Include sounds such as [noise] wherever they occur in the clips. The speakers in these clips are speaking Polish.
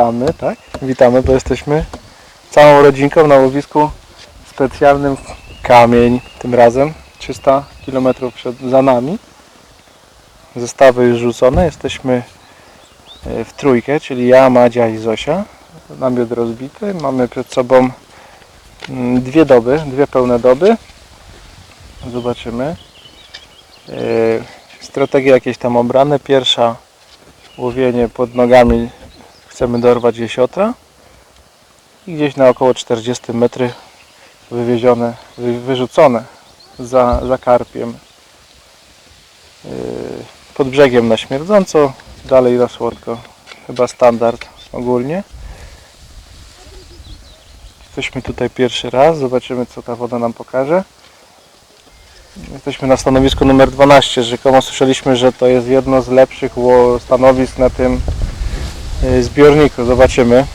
Witamy, tak? Witamy, bo jesteśmy całą rodzinką na łowisku specjalnym Kamień. Tym razem 300 km przed, za nami. Zestawy już rzucone. Jesteśmy e, w trójkę, czyli ja, Madzia i Zosia. Namiot rozbity. Mamy przed sobą mm, dwie doby, dwie pełne doby. Zobaczymy. E, Strategie jakieś tam obrane. Pierwsza łowienie pod nogami chcemy dorwać jesiotra i gdzieś na około 40 metry wywiezione, wy, wyrzucone za, za karpiem yy, pod brzegiem na śmierdząco, dalej na słodko. Chyba standard ogólnie. Jesteśmy tutaj pierwszy raz, zobaczymy co ta woda nam pokaże. Jesteśmy na stanowisku numer 12. Rzekomo słyszeliśmy, że to jest jedno z lepszych stanowisk na tym zbiorniku. Zobaczymy.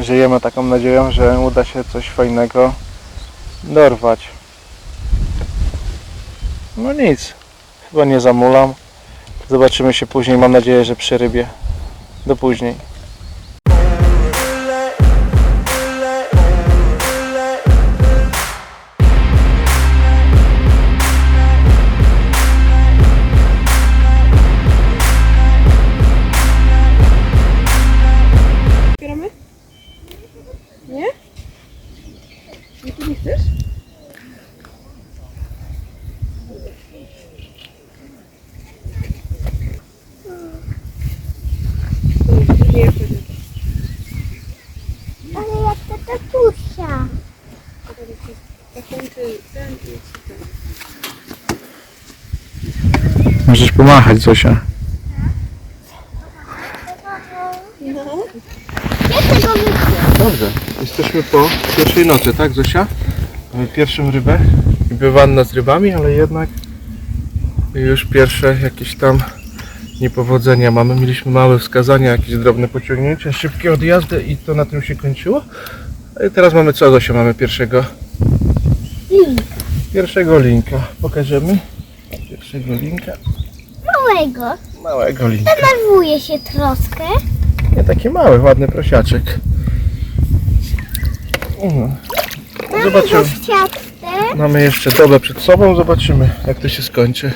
Żyjemy taką nadzieją, że uda się coś fajnego dorwać. No nic. Chyba nie zamulam. Zobaczymy się później. Mam nadzieję, że przy rybie. Do później. Nie, wtedy. Ale jak to tatusia. Możesz pomachać, Zosia. No. Ja tego wypiję. Dobrze, jesteśmy po pierwszej nocy, tak Zosia? Mamy pierwszą rybę. Niby wanna z rybami, ale jednak już pierwsze jakieś tam niepowodzenia mamy. Mieliśmy małe wskazania, jakieś drobne pociągnięcia, szybkie odjazdy i to na tym się kończyło. A i teraz mamy co Zosia? Mamy pierwszego pierwszego linka. Pokażemy. Pierwszego linka. Małego. Małego linka. Denerwuje się troszkę. Nie taki mały, ładny prosiaczek. Mhm. Zobaczymy. Mamy jeszcze dobę przed sobą, zobaczymy jak to się skończy.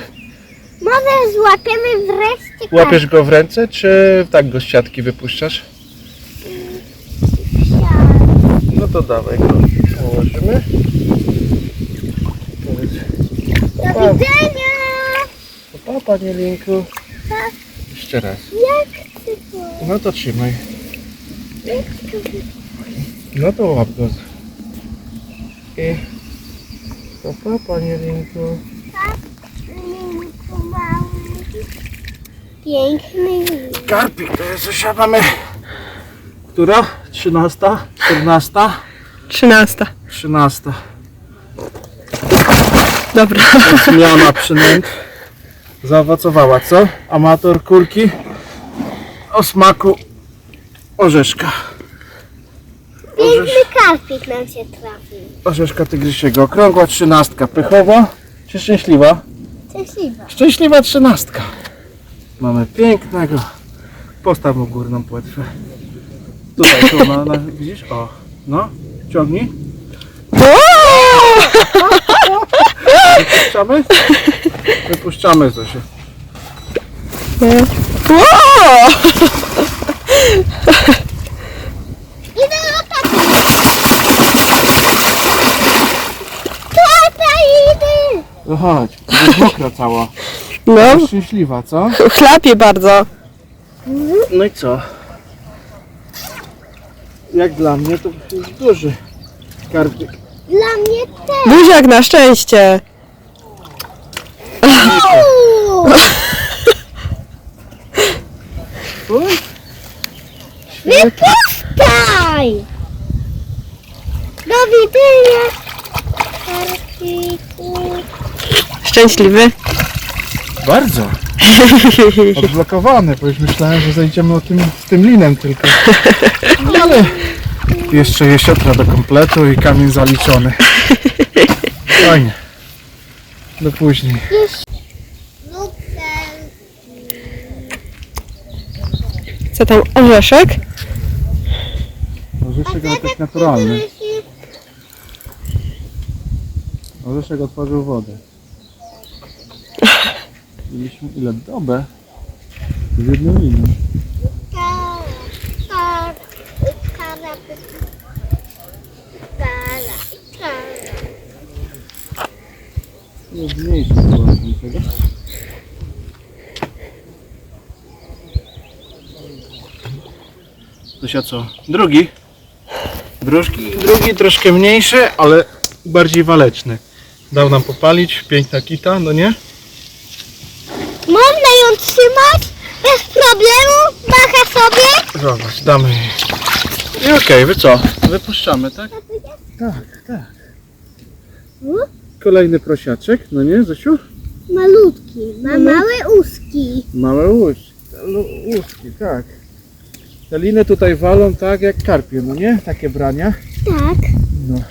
Może złapiemy wreszcie Łapiesz go w ręce, czy tak go z siatki wypuszczasz? No to dawaj go. Położymy. Do widzenia. Pa, panie Linku. Pa. Jeszcze raz. Jak ty to? No to trzymaj. Jak to No to łap go. I... To pa, panie. Linku mały. Piękny link. Karpik, to jest coś, mamy... Która? 13? 14? Trzynasta. 13. Dobra. Zmiana przynęt zaowocowała, co? Amator kulki o smaku orzeszka. Orzesz, Piękny karpik nam się trafił. orzeszka tygrysiego. Okrągła trzynastka. Pychowa czy szczęśliwa? Szczęśliwa. Szczęśliwa trzynastka. Mamy pięknego. Postaw mu górną płetwę. Tutaj tu, na, na, widzisz? O, no, ciągnij. Wypuszczamy? Wypuszczamy Zosię. Wow! Idę do taty. Tata, idę. No chodź, jest mokra cała. No, Szczęśliwa, co? chlapie bardzo. No i co? Jak dla mnie to jest duży karpik. Dla mnie też. Buziak na szczęście. Oj. Wypuszczaj! Do widzenia, karpiku. Szczęśliwy. Bardzo. [laughs] Odblokowany, bo już myślałem, że zejdziemy o tym, z tym linem tylko. No ale jeszcze jesiotra do kompletu i kamień zaliczony. Fajnie. Do później. Co tam, orzeszek? Orzeszek tak naturalny. Orzeszek otworzył wodę. Mieliśmy ile? Dobę. Z kara, kara. Jest mniejszy co? Drugi? Drugi, drugi troszkę mniejszy, ale bardziej waleczny. Dał nam popalić, piękna kita, no nie? Trzymać bez problemu, macha sobie. Zobacz, damy jej. I okej, wy co? Wypuszczamy, tak? Tak, tak. Kolejny prosiaczek, no nie, Zosiu? Malutki, ma małe uski. Małe łuski, tak. Te liny tutaj walą tak jak karpie, no nie? Takie brania. Tak, No.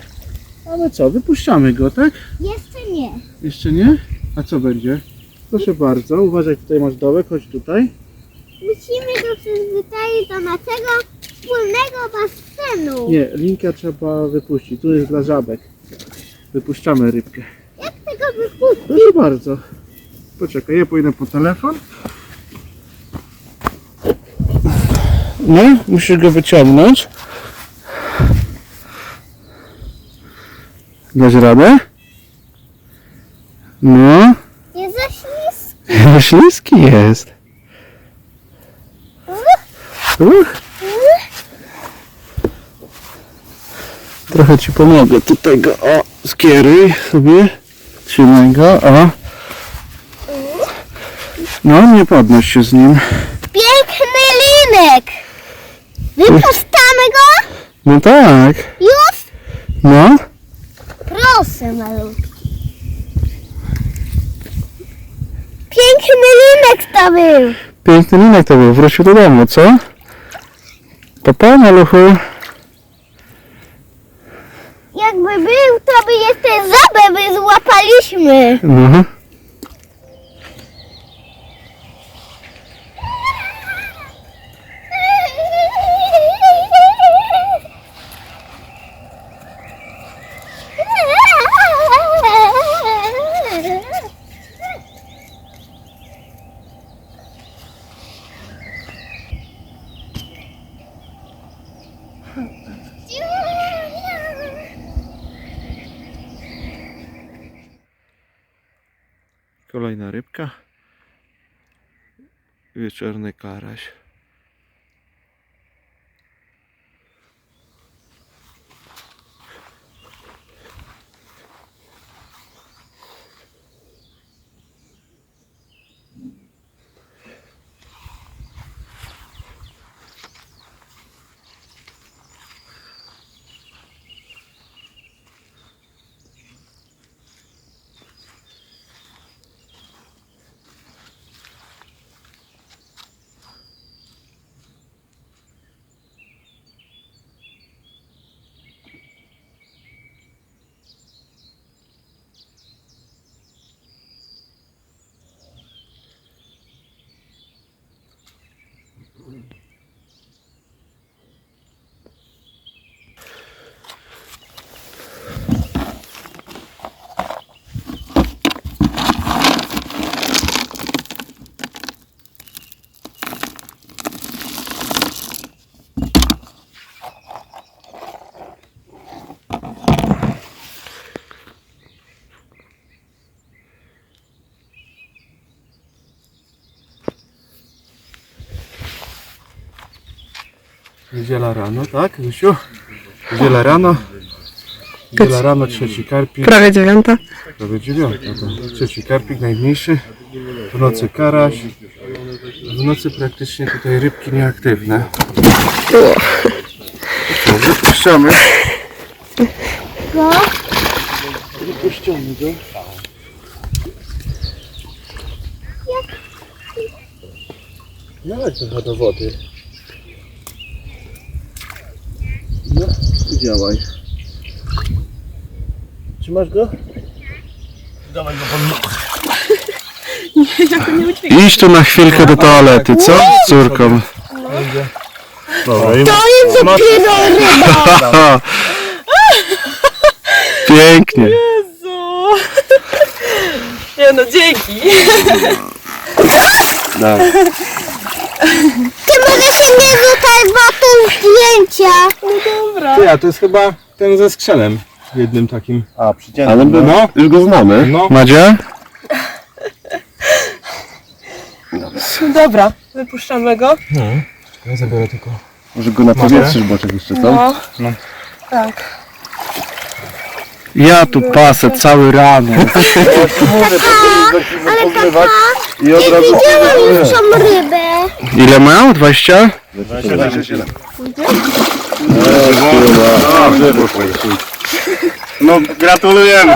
Ale co, wypuszczamy go, tak? jeszcze nie. Jeszcze nie? A co będzie? Proszę bardzo, uważaj, tutaj masz dołek, chodź tutaj. Musimy go przyzwyczaić do naszego wspólnego basenu. Nie, linkę trzeba wypuścić, tu jest dla żabek. Wypuszczamy rybkę. Jak tego wypuścić? Proszę bardzo. Poczekaj, ja pójdę po telefon. No, musisz go wyciągnąć. Dasz radę? No, śliski. śliski jest. Uch. Trochę ci pomogę. Tutaj go, o, skieruj sobie. Trzymaj go, o. No, nie podnoś się z nim. Piękny linek. Wypuszczamy go? No tak, Już? no. Proszę malutki. Piękny linek to był. Piękny linek to był. Wrócił do domu, co? Papa, maluchu. Jakby był, to by jeszcze żabę by złapaliśmy. No. Kolejna rybka. Wieczorny karaś. Niedziela rano, tak, Zusiu? Niedziela rano. Niedziela rano, trzeci karpik. Prawie dziewiąta. Prawie dziewiąta. To trzeci karpik, najmniejszy. W nocy karaś. W nocy praktycznie tutaj rybki nieaktywne. Co, wypuszczamy. Go. Wypuszczamy go. No chodź trochę do wody. No i działaj. Trzymasz go? Dawaj go pod nogi. [laughs] Idź tu na chwilkę do toalety, co? Z córką. Dobra, i To jest dopiero ryba. [laughs] Pięknie. Jezu. [laughs] Nie no, dzięki. Ty może się nie rzucaj, bo tu zdjęcia. Dobra. Ty, a to jest chyba ten ze skrzelem. Jednym takim. A, przycięty. Ale by- no. Już go znamy. No. Macie? Dobra, wypuszczamy go. Ja zabiorę tylko. Może go napowietrzysz boczek jeszcze, co? No. No. Tak. Ja tu pasę cały rano. [laughs] Mówię, to zacznijmy pozbywać i od razu... Widziałam już tą rybę. Ile mają? 20? 27. No, gratulujemy.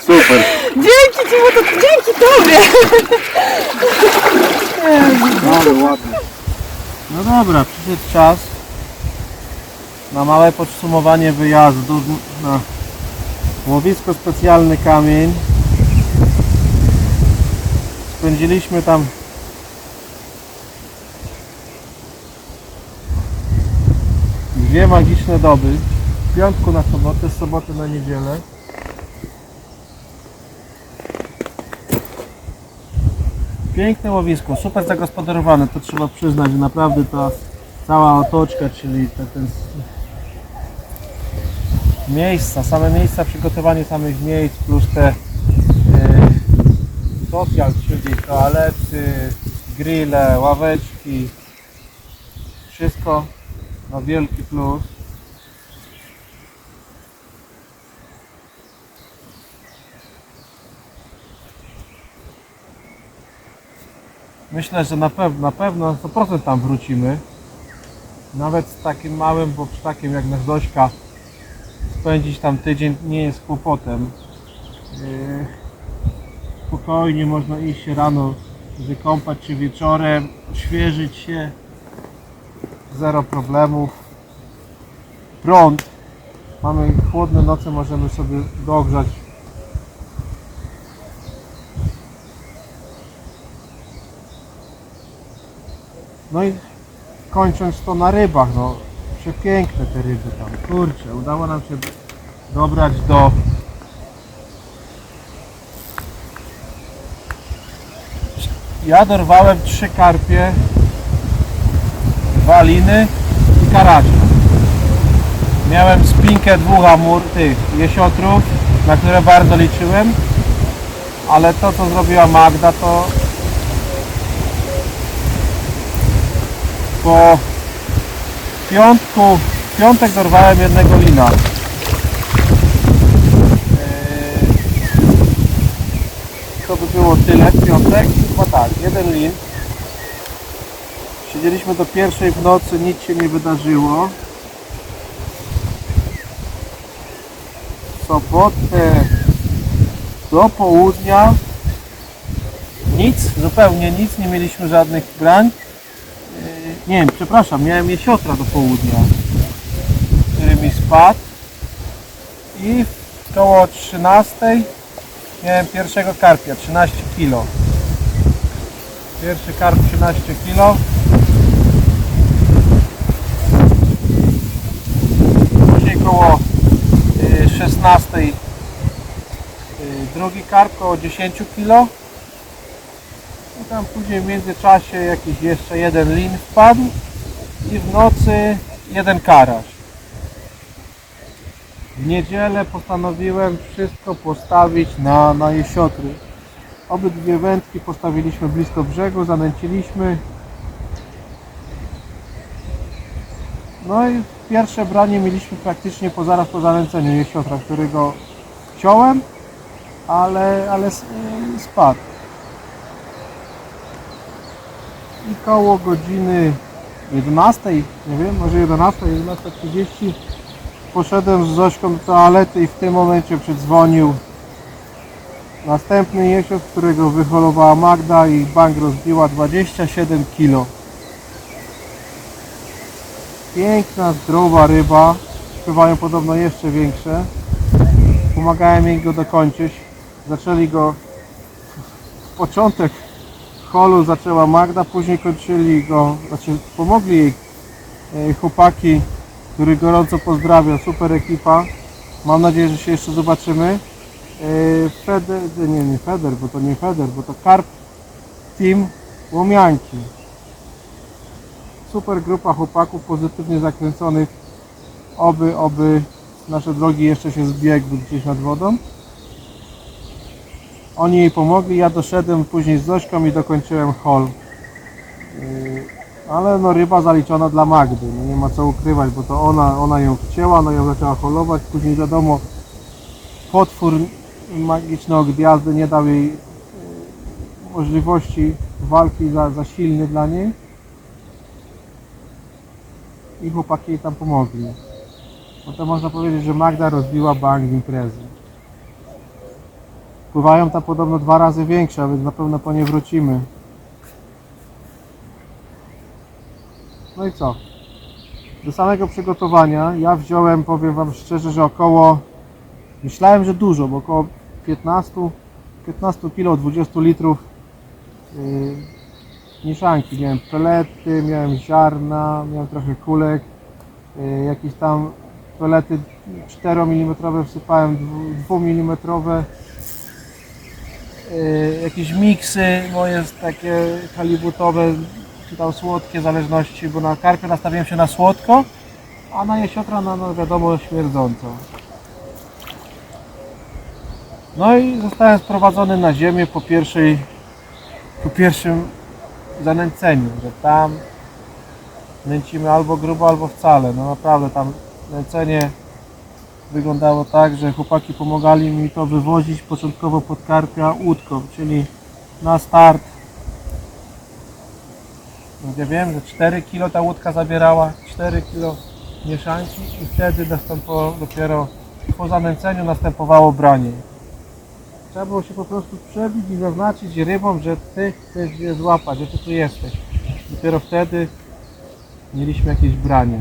Super. Dzięki ci, bo to dzięki tobie. No dobra, przyszedł czas na małe podsumowanie wyjazdu na łowisko specjalny kamień. Spędziliśmy tam dwie magiczne doby. Z piątku na sobotę, z soboty na niedzielę. Piękne łowisko, super zagospodarowane, to trzeba przyznać, naprawdę ta cała otoczka, czyli te, ten miejsca, same miejsca, przygotowanie samych miejsc, plus te e, socjal, czyli toalety, grille, ławeczki, wszystko na wielki plus. Myślę, że na pewno, na pewno 100% tam wrócimy. Nawet z takim małym, bo ptakiem jak nasz Dośka spędzić tam tydzień nie jest kłopotem. Yy, Spokojnie można iść się rano wykąpać czy wieczorem, świeżyć się. Zero problemów. Prąd. Mamy chłodne noce, możemy sobie dogrzać No i kończąc to na rybach, no przepiękne te ryby tam, kurczę, udało nam się dobrać do ja dorwałem trzy karpie, dwa liny i karaczka. Miałem spinkę dwóch amur, tych jesiotrów, na które bardzo liczyłem, ale to co zrobiła Magda to po piątku, w piątek dorwałem jednego lina. Eee, To by było tyle w piątek. Chyba tak, jeden lin. Siedzieliśmy do pierwszej w nocy, nic się nie wydarzyło. Sobotę do południa nic, zupełnie nic, nie mieliśmy żadnych brań. Nie wiem, przepraszam, miałem jesiotra do południa, który mi spadł i koło 13 miałem pierwszego karpia, 13 kg. Pierwszy karp 13 kg. Później koło y, 16 y, drugi karp koło 10 kg. Tam później w międzyczasie jakiś jeszcze jeden lin wpadł i w nocy jeden karaś. W niedzielę postanowiłem wszystko postawić na, na jesiotry. Obydwie wędki postawiliśmy blisko brzegu, zanęciliśmy. No i pierwsze branie mieliśmy praktycznie po zaraz po zanęceniu jesiotra, którego ciąłem, ale, ale spadł. I koło godziny 11, nie wiem, może 11, 11.30 poszedłem z Zośką do toalety i w tym momencie przydzwonił następny jesiot, którego wyholowała Magda i bank rozbiła 27 kg. Piękna, zdrowa ryba, bywają podobno jeszcze większe. Pomagałem jej go dokończyć. Zaczęli go w początek holu zaczęła Magda, później kończyli go, znaczy pomogli jej e, chłopaki, których gorąco pozdrawiam, super ekipa. Mam nadzieję, że się jeszcze zobaczymy. E, Feder, nie, nie Feder, bo to nie Feder, bo to Karp Team Łomianki. Super grupa chłopaków pozytywnie zakręconych. Oby, oby nasze drogi jeszcze się zbiegły gdzieś nad wodą. Oni jej pomogli, ja doszedłem później z Zośką i dokończyłem hol. Ale no ryba zaliczona dla Magdy, no nie ma co ukrywać, bo to ona, ona ją wcięła, ona ją zaczęła holować, później wiadomo potwór magiczny od gwiazdy nie dał jej yy, możliwości walki za, za silny dla niej i chłopaki jej tam pomogli. No to można powiedzieć, że Magda rozbiła bank imprezy. Pływają tam podobno dwa razy większe, a więc na pewno po nie wrócimy. No i co? Do samego przygotowania ja wziąłem, powiem Wam szczerze, że około, myślałem, że dużo, bo około 15, 15 kg, 20 litrów yy, mieszanki. Miałem pelety, miałem ziarna, miałem trochę kulek, yy, jakieś tam pelety 4 mm wsypałem, 2 mm jakieś miksy moje takie halibutowe, czy tam słodkie zależności, bo na karpie nastawiłem się na słodko, a na jesiotra na no wiadomo śmierdząco. No i zostałem sprowadzony na ziemię po pierwszej, po pierwszym zanęceniu, że tam nęcimy albo grubo, albo wcale. No naprawdę tam nęcenie wyglądało tak, że chłopaki pomagali mi to wywozić początkowo pod karpia łódką, czyli na start. Ja wiem, że 4 kg ta łódka zabierała, 4 kg mieszanki i wtedy następowało dopiero po zanęceniu następowało branie. Trzeba było się po prostu przebić i zaznaczyć rybom, że ty chcesz je złapać, że ty tu jesteś. Dopiero wtedy mieliśmy jakieś branie.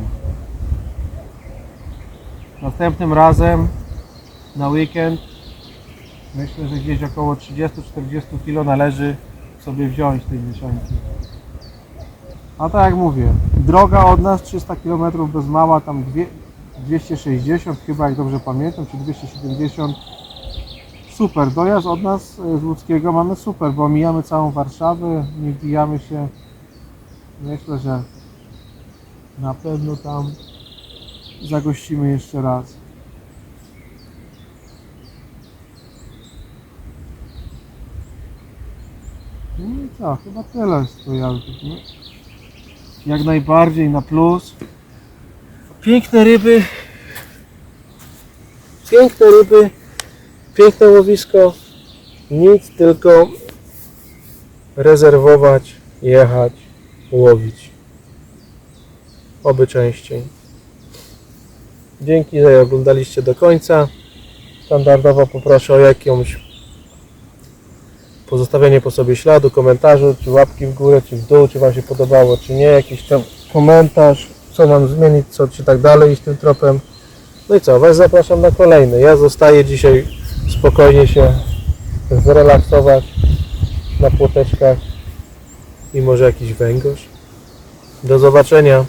Następnym razem na weekend myślę, że gdzieś około 30-40 kg należy sobie wziąć tej mieszanki. A tak jak mówię, droga od nas 300 km bez mała, tam dwie- 260 chyba jak dobrze pamiętam, czy 270 super. Dojazd od nas e, z Łódzkiego mamy super, bo mijamy całą Warszawę, nie wbijamy się. Myślę, że na pewno tam zagościmy jeszcze raz. No i co, chyba tyle z jazdy. nie? Jak najbardziej na plus. Piękne ryby. Piękne ryby piękne łowisko, nic tylko rezerwować, jechać, łowić. Oby częściej. Dzięki, że oglądaliście do końca. Standardowo poproszę o jakąś pozostawienie po sobie śladu, komentarzu, czy łapki w górę, czy w dół, czy Wam się podobało, czy nie, jakiś tam komentarz, co mam zmienić, co, czy tak dalej, iść tym tropem. No i co, Was zapraszam na kolejny. Ja zostaję dzisiaj spokojnie się zrelaksować na płoteczkach i może jakiś węgorz. Do zobaczenia.